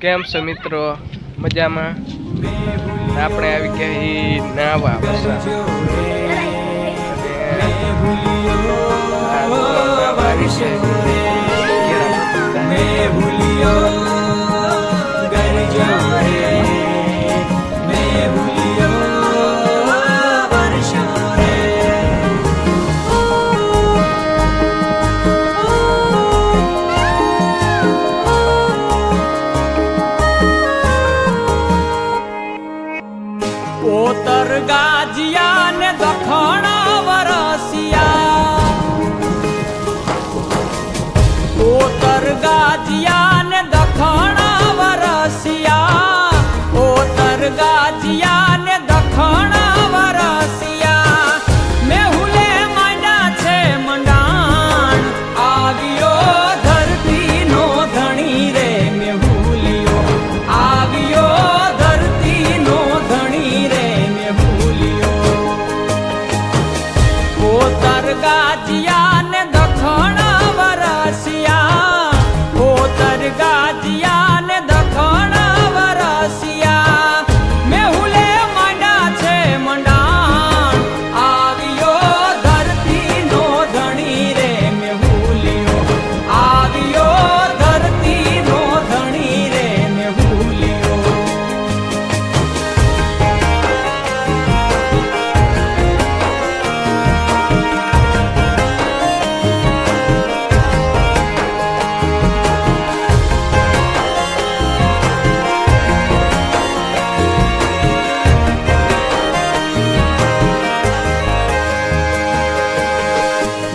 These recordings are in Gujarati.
કેમ છો મિત્રો? મજામાં? આપણે આવી ગયા નાવા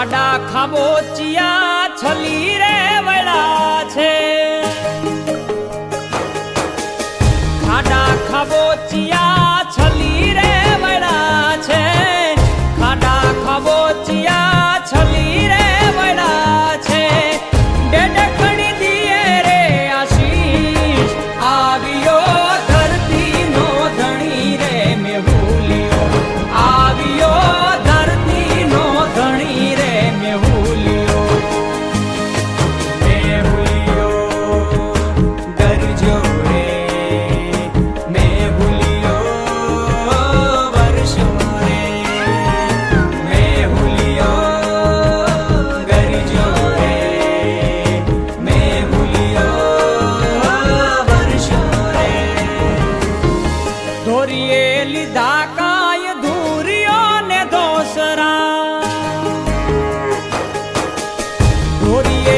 খাডা খাব চিয়া 我的眼